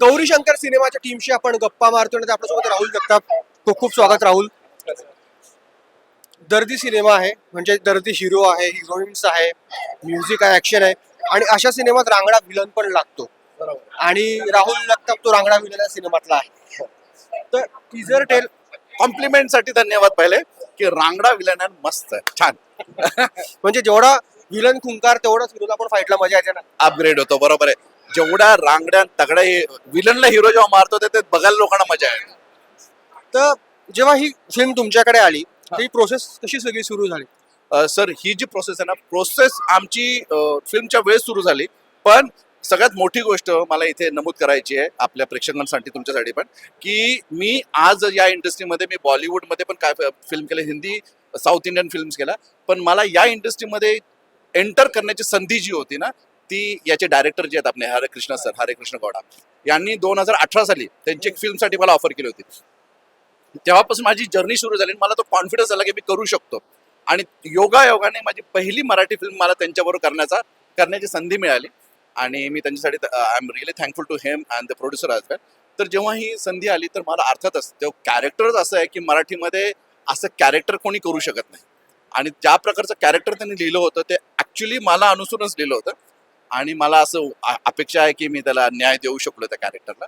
गौरी शंकर सिनेमाच्या टीमशी आपण गप्पा मारतो आणि आपल्यासोबत राहुल जगताप. खूप खूप स्वागत राहुल. दर्दी सिनेमा आहे म्हणजे दर्दी हिरो आहे हिरोईन्स आहे म्युझिक आहे ऍक्शन आहे. आणि अशा सिनेमात रांगडा विलन पण लागतो. आणि राहुल जगताप तो रांगडा विलन या सिनेमातला आहे. तर टीजर टेल कॉम्प्लिमेंटसाठी धन्यवाद पहिले की रांगडा विलन आहे मस्त आहे छान. म्हणजे जेवढा विलन खुंकार तेवढाच विरोध आपण फाईटला मजा येते ना. अपग्रेड होतो बरोबर आहे. जेवढ्या रांगड्या तगड्या विलनला हिरो जेव्हा मारतो ते- बघायला लोकांना मजा आहे तर जेव्हा ही फिल्म तुमच्याकडे आली ही. प्रोसेस कशी सगळी सुरू झाली? सर ही जी प्रोसेस आहे ना प्रोसेस आमची फिल्मच्या वेळेस सुरू झाली. पण सगळ्यात मोठी गोष्ट मला इथे नमूद करायची आहे आपल्या प्रेक्षकांसाठी तुमच्यासाठी पण की मी आज या इंडस्ट्रीमध्ये मी बॉलिवूडमध्ये पण काय फिल्म केलं हिंदी साऊथ इंडियन फिल्म्स केल्या पण मला या इंडस्ट्रीमध्ये एंटर करण्याची संधी जी होती ना ती याचे डायरेक्टर जे आहेत आपले हरे कृष्ण सर हरे कृष्ण गौडा यांनी दोन हजार अठरा साली त्यांची एक फिल्मसाठी मला ऑफर केली होती. तेव्हापासून माझी जर्नी सुरू झाली आणि मला तो कॉन्फिडन्स आला की मी करू शकतो. आणि योगायोगाने माझी पहिली मराठी फिल्म मला त्यांच्याबरोबर करण्याचा करण्याची संधी मिळाली. आणि मी त्यांच्यासाठी I am really thankful to them and the producer आज वेल तर जेव्हा ही संधी आली तर मला अर्थातच तेव्हा कॅरेक्टरच असं आहे की मराठीमध्ये असं कॅरेक्टर कोणी करू शकत नाही. आणि ज्या प्रकारचं कॅरेक्टर त्यांनी लिहिलं होतं ते ॲक्च्युली मला अनुसरूनच लिहिलं होतं. आणि मला असं अपेक्षा आहे की मी त्याला न्याय देऊ शकलो त्या कॅरेक्टरला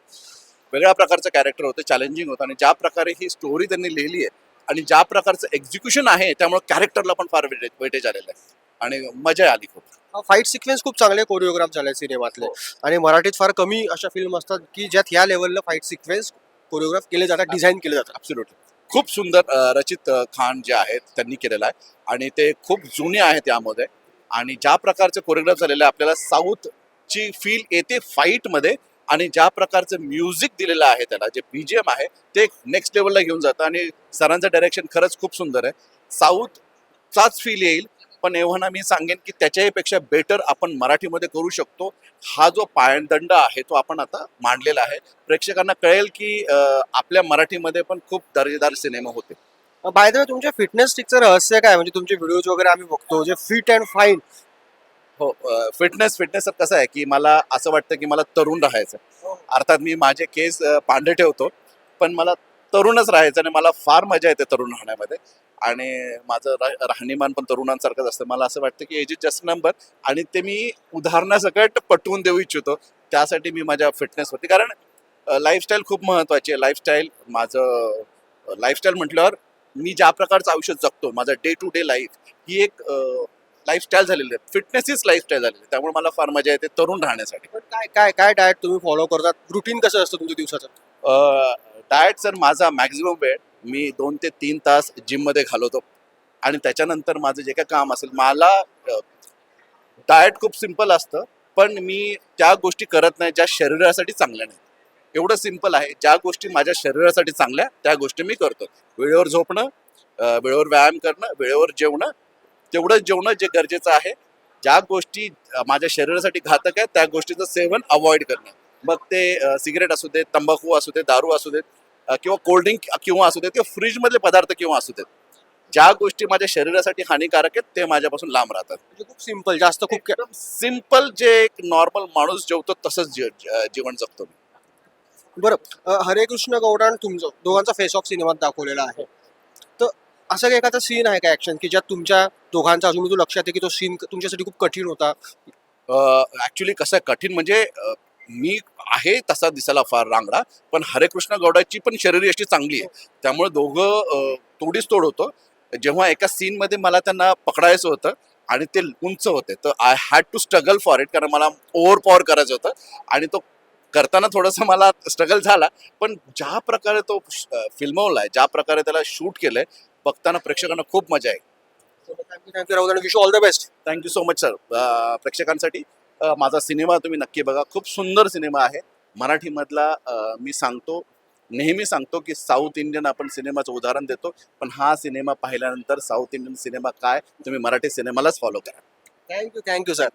वेगळ्या प्रकारचं कॅरेक्टर होतं चॅलेंजिंग होतं आणि ज्या प्रकारे ही स्टोरी त्यांनी लिहिली आहे आणि ज्या प्रकारचं एक्झिक्युशन आहे त्यामुळे कॅरेक्टरला पण फार वेटे वेटेज आलेलं आहे. आणि मजा आली खूप. फाईट सिक्वेन्स खूप चांगले कोरिओग्राफ झाले सिनेमातले. आणि मराठीत फार कमी अशा फिल्म असतात की ज्यात या लेवलला फाईट सिक्वेन्स कोरिओग्राफ केले जातात डिझाईन केले जातात. ॲब्सोल्युटली खूप सुंदर रचित खान जे आहेत त्यांनी केलेलं आहे. आणि ते खूप जुने आहेत यामध्ये. आणि ज्या प्रकारचं कोरिओग्राफ झालेलं आहे आपल्याला साऊथची फील येते फाईटमध्ये आणि ज्या प्रकारचं म्युझिक दिलेलं आहे त्याला जे बी जी एम आहे ते नेक्स्ट लेवलला घेऊन जातं. आणि सरांचं डायरेक्शन खरंच खूप सुंदर आहे. साऊथचाच फील येईल पण एव्हाना मी सांगेन की त्याच्याही पेक्षा बेटर आपण मराठीमध्ये करू शकतो. हा जो पायदंड आहे तो आपण आता मांडलेला आहे. प्रेक्षकांना कळेल की आपल्या मराठीमध्ये पण खूप दर्जेदार सिनेमा होते. बाय द वे तुमच्या फिटनेस स्टिकचं रहस्य काय? म्हणजे तुमचे व्हिडिओज वगैरे आम्ही बघतो जे फिट अँड फाईन हो फिटनेस फिटनेस कसं आहे की मला असं वाटतं की मला तरुण राहायचं अर्थात मी माझे केस पांढरे ठेवतो पण मला तरुणच राहायचं आणि मला फार मजा येते तरुण राहण्यामध्ये. आणि माझं राहणीमान पण तरुणांसारखंच असतं. मला असं वाटतं की एज इज जस्ट नंबर आणि ते मी उदाहरणासकट पटवून देऊ इच्छितो. त्यासाठी मी माझ्या फिटनेसवरती कारण लाईफस्टाईल खूप महत्त्वाची आहे. लाईफस्टाईल माझं लाईफस्टाईल म्हटल्यावर मी ज्या प्रकारचं आयुष्य जगतो माझं डे टू डे लाईफ ही एक लाईफस्टाईल झालेली आहे. फिटनेस हीच लाईफस्टाईल झालेली आहे. त्यामुळे मला फार मजा येते तरुण राहण्यासाठी. पण काय काय काय डाएट तुम्ही फॉलो करतात? रुटीन कसं असतं तुमच्या दिवसाचं? डाएट सर माझा मॅक्झिमम वेळ मी दोन ते तीन तास जिममध्ये घालवतो. आणि त्याच्यानंतर माझं जे काय काम असेल मला डाएट खूप सिंपल असतं. पण मी त्या गोष्टी करत नाही ज्या शरीरासाठी चांगल्या नाही एवढं सिंपल आहे. ज्या गोष्टी माझ्या शरीरासाठी चांगल्या त्या गोष्टी मी करतो. वेळेवर झोपणं वेळेवर व्यायाम करणं वेळेवर जेवणं तेवढंच जेवणं जे गरजेचं आहे. ज्या गोष्टी माझ्या शरीरासाठी घातक आहेत त्या गोष्टीचं सेवन अवॉइड करणं. मग ते सिगरेट असू देत तंबाखू असू दे दारू असू देत किंवा कोल्ड्रिंक किंवा असू देत किंवा फ्रीजमधले पदार्थ किंवा असू देत ज्या गोष्टी माझ्या शरीरासाठी हानिकारक आहेत ते माझ्यापासून लांब राहतात. म्हणजे खूप सिंपल जास्त खूप सिंपल जे एक नॉर्मल माणूस जेवतो तसंच जीवन जगतो मी. बरं हरे कृष्ण गौड आणि तुमचं दोघांचा फेस ऑफ सिनेमात दाखवलेला आहे. तर असं काही एखादा सीन आहे का ऍक्शन की ज्यात तुमच्या दोघांचा अजून तो लक्षात आहे की तो सीन तुमच्यासाठी खूप कठीण होता? ऍक्च्युली कसं कठीण म्हणजे मी आहे तसा दिसायला फार रांगडा पण हरेकृष्ण गौडाची पण शरीर अशी चांगली आहे. त्यामुळे दोघं तोडीच तोड होतं. जेव्हा एका सीनमध्ये मला त्यांना पकडायचं होतं आणि ते उंच होते तर I had to struggle for it कारण मला ओव्हर पॉवर करायचं होतं. आणि तो करताना थोडंसं मला स्ट्रगल झाला. पण ज्या प्रकारे तो फिल्मवला आहे ज्या प्रकारे त्याला शूट केलंय बघताना प्रेक्षकांना खूप मजा आहे. Thank you thank you Rahul आणि wish all the best thank you so much sir प्रेक्षकांसाठी माझा सिनेमा तुम्ही नक्की बघा. खूप सुंदर सिनेमा आहे. मराठीमधला मी सांगतो नेहमी सांगतो की साऊथ इंडियन आपण सिनेमाचं उदाहरण देतो पण हा सिनेमा पाहिल्यानंतर साऊथ इंडियन सिनेमा काय तुम्ही मराठी सिनेमालाच फॉलो करा. Thank you thank you sir